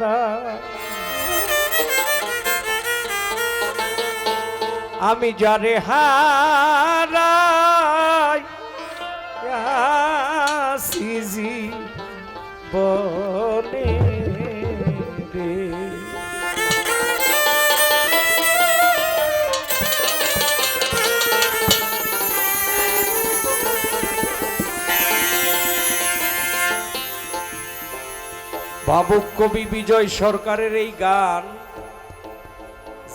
হারা আমি যারে হারাই সিজি বনে ভাবুক কবি বিজয় সরকারের এই গান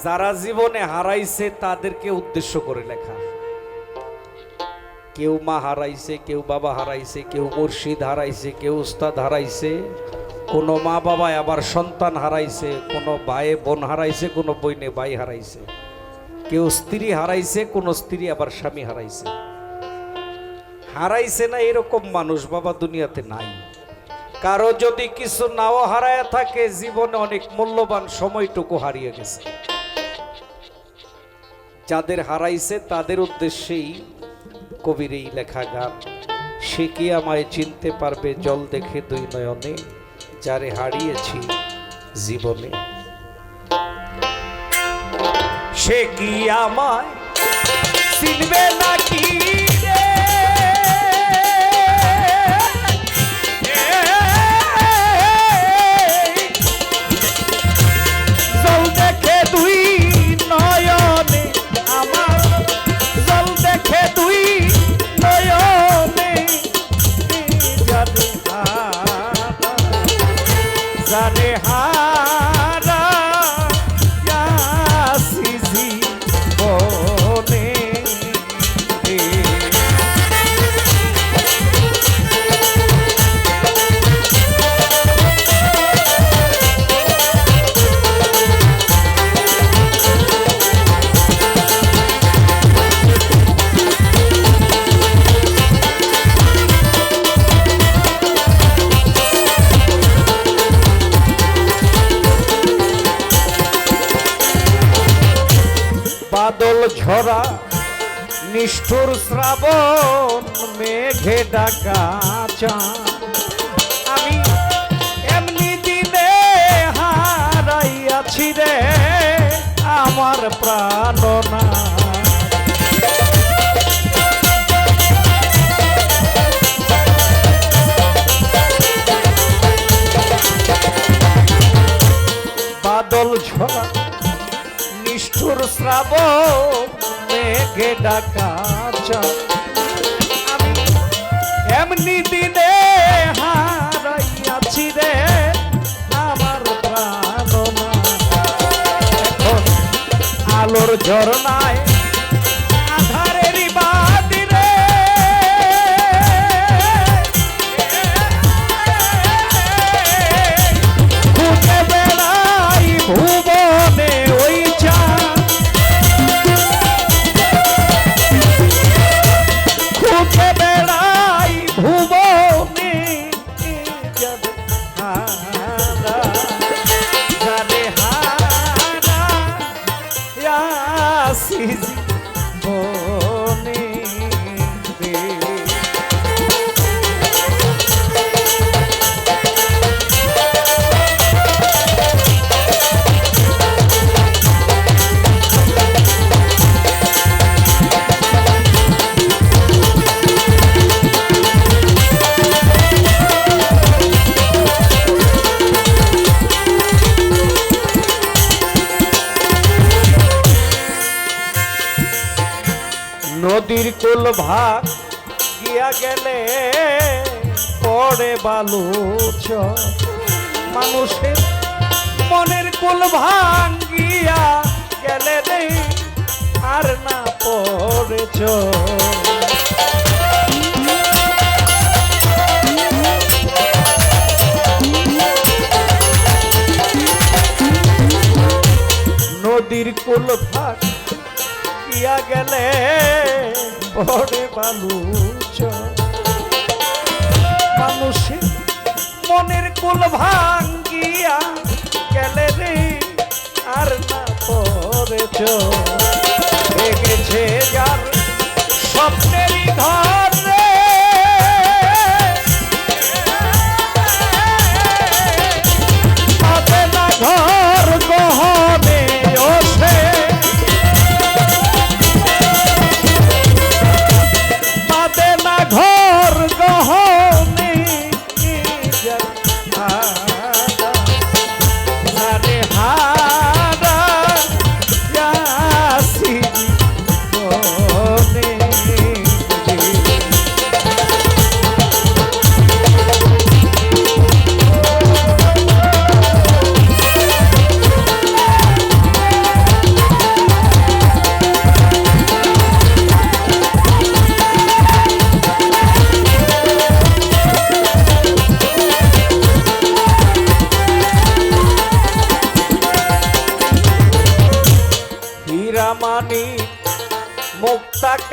যারা জীবনে হারাইছে তাদেরকে উদ্দেশ্য করে লেখা। কেউ মা হারাইছে, কেউ বাবা হারাইছে, কেউ মুর্শিদ হারাইছে, কেউ উস্তাদ হারাইছে, কোনো মা বাবা আবার সন্তান হারাইছে, কোনো ভাই বোন হারাইছে, কোনো বইনে ভাই হারাইছে। কেউ স্ত্রী হারাইছে, কোনো স্ত্রী আবার স্বামী হারাইছে। হারাইছে না এরকম মানুষ বাবা দুনিয়াতে নাই। কারও যদি কিছু নাও হারায় থাকে, জীবনে অনেক মূল্যবান সময়টুকু হারিয়ে গেছে। যাদের হারাইছে, তাদের উদ্দেশ্যেই কবির এই লেখা গান। সে কি আমায় চিনতে পারবে? জল দেখে দুই নয়নে, যারে হারিয়েছি জীবনে। সে কি আমায় চিনবে নাকি? ঝরা নিষ্ঠুর শ্রাবণ মেঘে ডাকা চা আমি এমনি দিনে হারাইয়াছি রে আমার প্রাণনা শ্রাবণ মেঘে ডাকা এমনি দিনে হারাইয়াছি রে আমার প্রাণ আলোর ঝরনায় নদীর কুল ভাগ গিয়া গেলে পড়ে বালু মানুষের মনের কুল ভাঙ্গিয়া গেলে নেই আর না পড়েছ নদীর কুল ভাগ পড়ে মানুষ মানুষের মনের কুল ভাঙ্গিয়া গেলে রে, আর না পড়েছ গেছে যার স্বপ্নেরই ঘর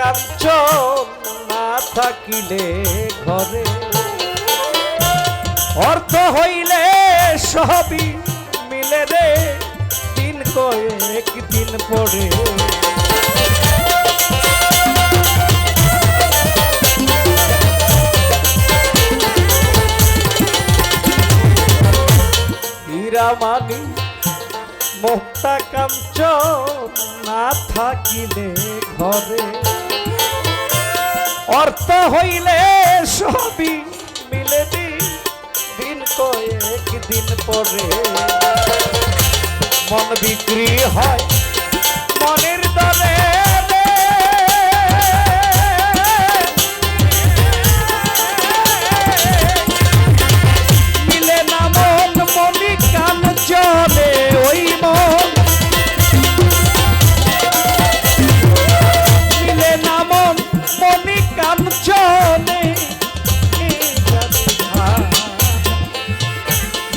কাঞ্চন না থাকিলে ঘরে? অর্থ হইলে সবই মিলে রে দিন কয়েক দিন পরে। হীরামানি মুক্তা কামচ, না থাকিলে ঘরে। অর্থ হইলে সবই মিলে দিন কয়েক দিন পরে। মন বিক্রি হয়, মনের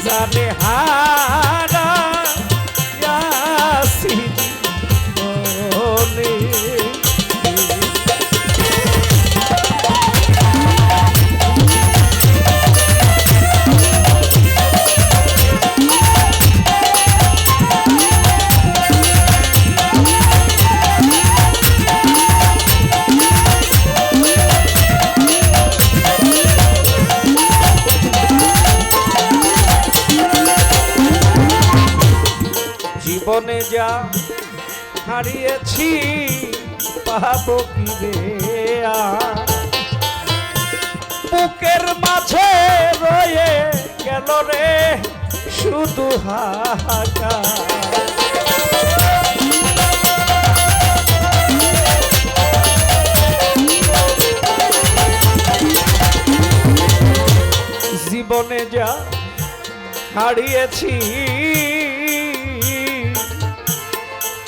জানে হারিয়েছি পাবো কি বুকের মাঝে রয়ে গেল রে শুধু হাহাকার। জীবনে যা হারিয়েছি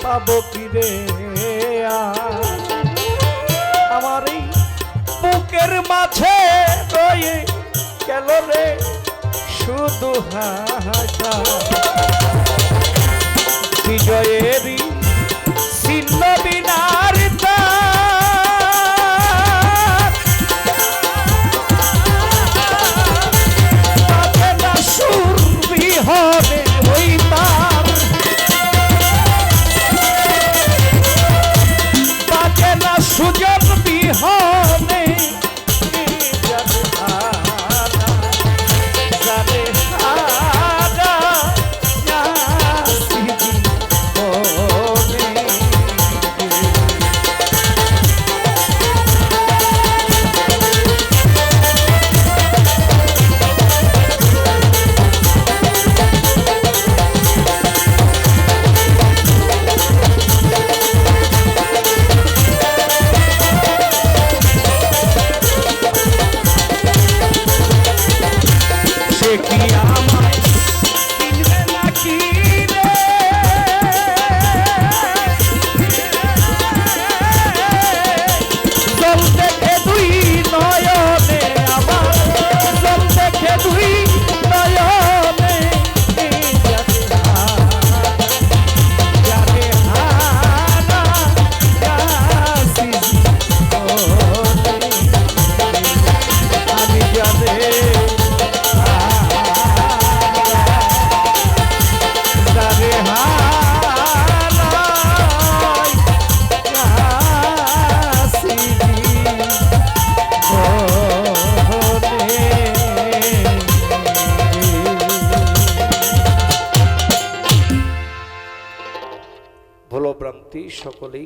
পাবো কি রে আমার এই বুকের মাঝে রয়ে গেল রে শুধু হাসা। বিজয়েরই colei